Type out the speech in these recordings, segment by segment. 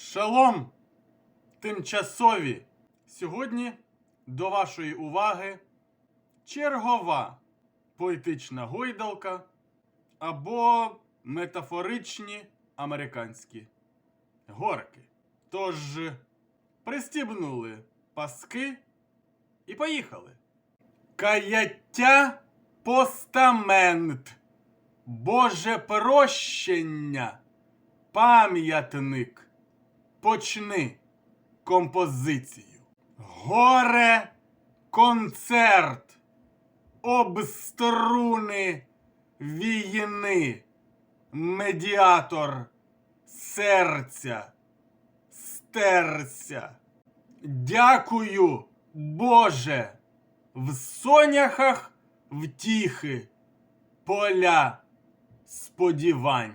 Шалом! Тимчасові! Сьогодні до вашої уваги чергова поетична гойдалка або метафоричні американські горки. Тож пристібнули паски і поїхали. Каяття постамент, Боже прощення, пам'ятник. Почни композицію. Горе концерт, обструни війни, медіатор серця, стерся. Дякую, Боже, в соняхах втіхи, поля сподівань.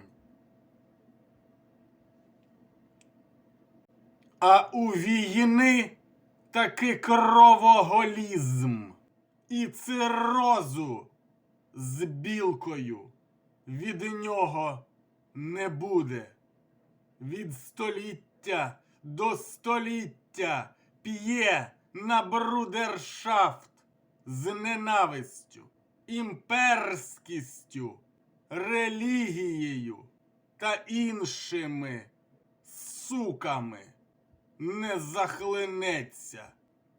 А у війни таки кровоголізм. І цирозу з білкою. Від нього не буде. Від століття до століття п'є на брудершафт з ненавистю, імперськістю, релігією та іншими суками не захлинеться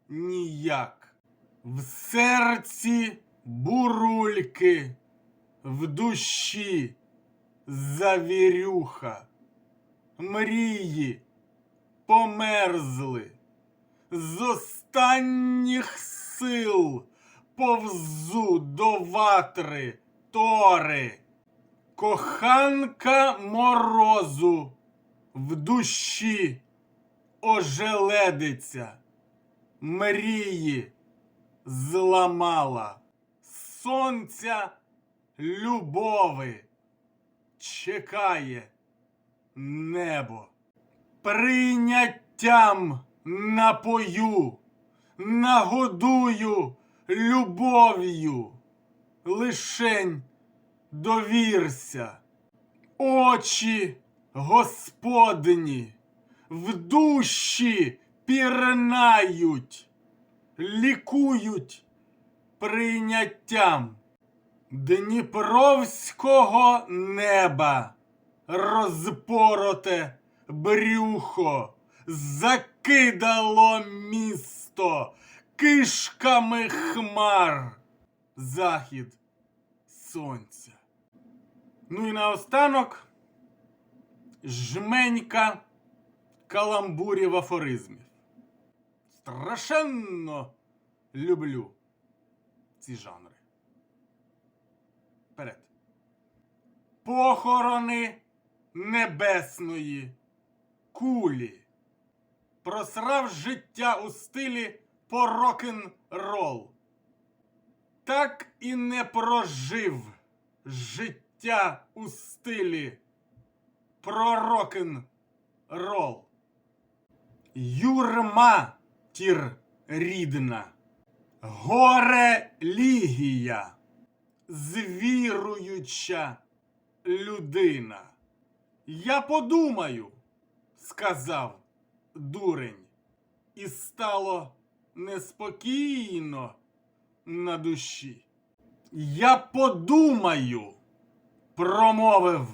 ніяк. В серці бурульки, в душі завірюха, мрії померзли, з останніх сил повзу до ватри тори, коханка морозу в душі ожеледиця, мрії зламала, сонця любови чекає небо. Прийняттям напою, нагодую любов'ю, лишень довірся, очі Господні в душі пірнають, лікують прийняттям Дніпровського неба, розпороте брюхо, закидало місто кишками хмар, захід сонця. Ну і наостанок. Жменька каламбурів афоризмів. Страшенно люблю ці жанри. Вперед. Похорони небесної кулі. Просрав життя у стилі по рок-н-рол. Так і не прожив життя у стилі про рок-н-рол. Юрма тір рідна, горе лігія, звіруюча людина. Я подумаю, сказав дурень, і стало неспокійно на душі. Я подумаю, промовив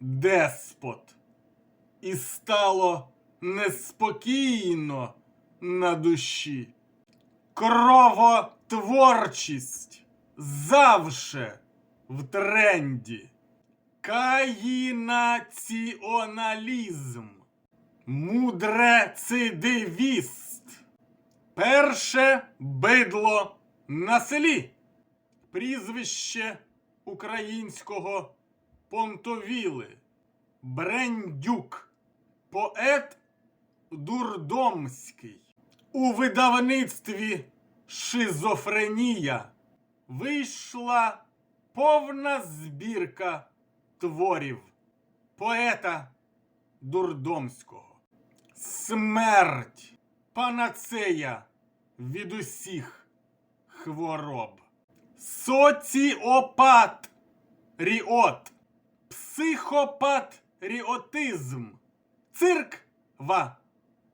деспот, і стало неспокійно на душі. Кровотворчість завше в тренді. Каїнаціоналізм. Мудрецидивіст. Перше бидло на селі. Прізвище українського Понтовіли. Брендюк. Поет Дурдомський. У видавництві Шизофренія вийшла повна збірка творів поета Дурдомського. Смерть панацея від усіх хвороб. Соціопат ріот. Психопат ріотизм. Цирк ва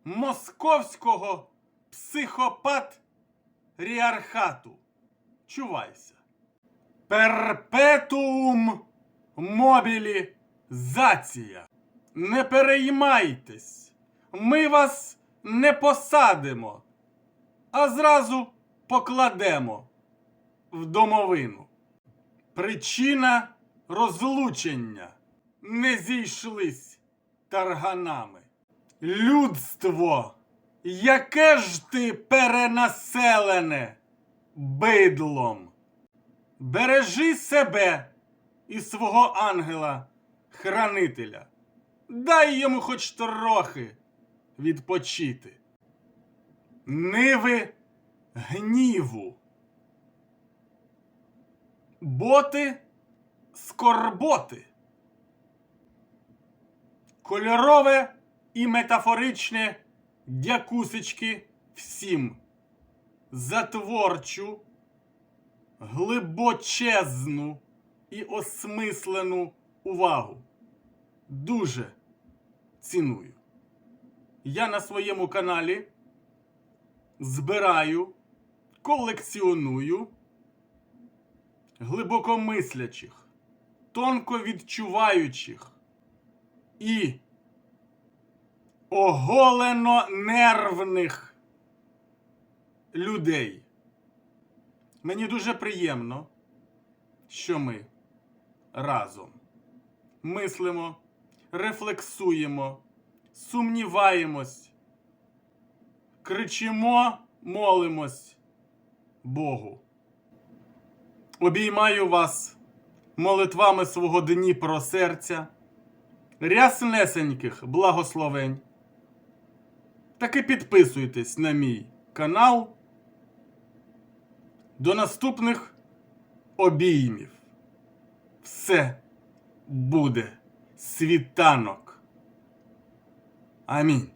московського психопат ріархату. Чувайся. Перпетуум мобілі зація. Не переймайтесь, ми вас не посадимо, а зразу покладемо в домовину. Причина розлучення не зійшлись тарганами. Людство, яке ж ти перенаселене бидлом. Бережи себе і свого ангела, хранителя. Дай йому хоч трохи відпочити. Ниви гніву. Боти скорботи. Кольорове і метафоричне дякусечки всім за творчу, глибочезну і осмислену увагу. Дуже ціную. Я на своєму каналі збираю, колекціоную глибокомислячих, тонко відчуваючих і оголено нервних людей. Мені дуже приємно, що ми разом мислимо, рефлексуємо, сумніваємось, кричимо, молимось Богу. Обіймаю вас молитвами свого Дніпро серця, ряснесеньких благословень. Таки підписуйтесь на мій канал. До наступних обіймів. Все буде світанок. Амінь.